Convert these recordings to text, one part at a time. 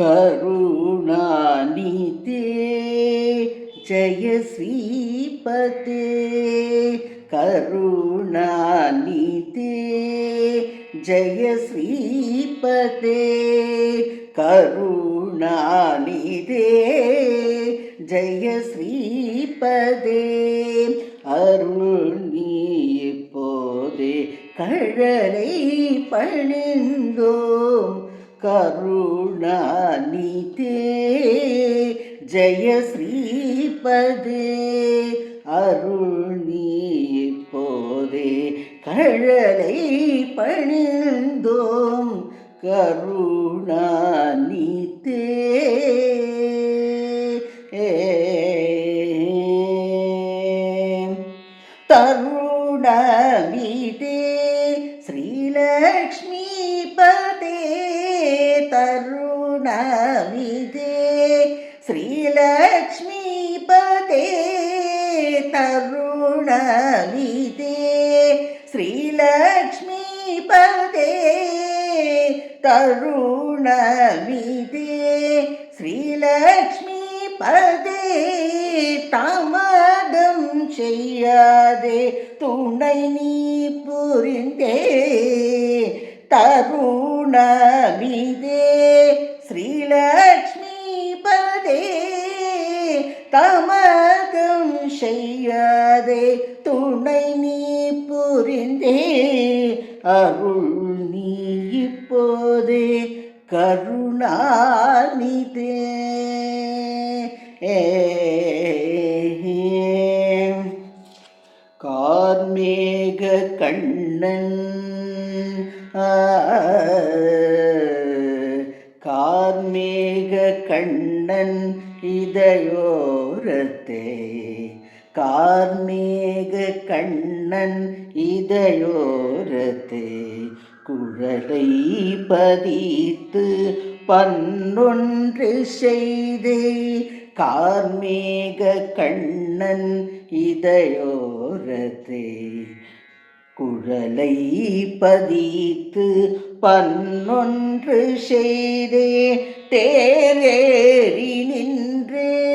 கருணாநிதே ஜயஸ்ரீபதே கருணாநிதே ஜயஸ்ரீபதே கருணாநிதே ஜயஸ்ரீபதே அருள் நீ இப்போதே கழலை பணிந்தோம். கருணாநிதே ஜய ஸ்ரீபதே. அருள் நீ இப்போதே கழலை பணிந்தோம் கருணாநிதே தருணமிதே ஸ்ரீலக்ஷ்மி தருணமிதே ஸ்ரீலக்ஷ்மிபதே தருணமிதே. ஸ்ரீலக்ஷ்மிபதே தருணமிதே. ஸ்ரீலக்ஷ்மிபதே தாமதம் செய்யாதே. துணை நீ புரிந்தே. தருணமிதே ஸ்ரீலக்ஷ்மி பதே தமதம் செய்யாதே துணை நீ புரிந்தே அருள் நீ இப்போதே கருணாநிதே கார்மேக கண்ணன் கார்மேக கண்ணன் இதயோரத்தே. கார்மேக கண்ணன் இதயோரத்தே. குழலை பதித்து பன்னொன்று செய்தே. கார்மேக கண்ணன் இதயோரத்தே. குழலை பதித்து பன்னொன்று செய்தே தேரேறி நின்றே.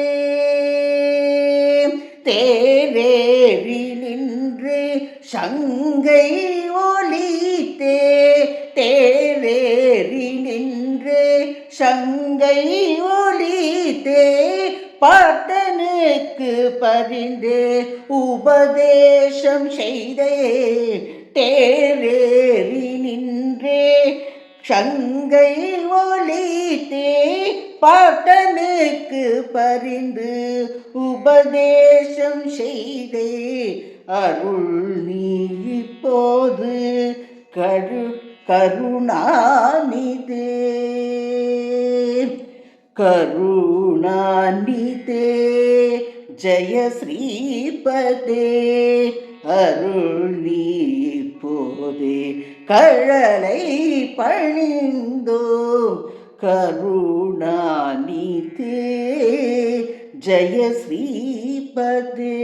தேரேறி நின்று சங்கை ஒலித்தே. தேரேறி நின்று சங்கை ஒலித்தே. பாட்டனுக்கு பதிந்து உபதேசம் செய்தே தேரேறி நின்றே. சங்கை ஒளித்தே பாட்டனுக்கு பரிந்து உபதேசம் செய்தே. அருள் நீ இப்போது கரு கருணாநிதே. கருணாநிதே ஜய ஸ்ரீபதே. அருள் நீ இப்போதே கழலை பணிந்தோம். கருணாநிதே ஜய ஸ்ரீபதே.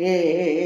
ஏ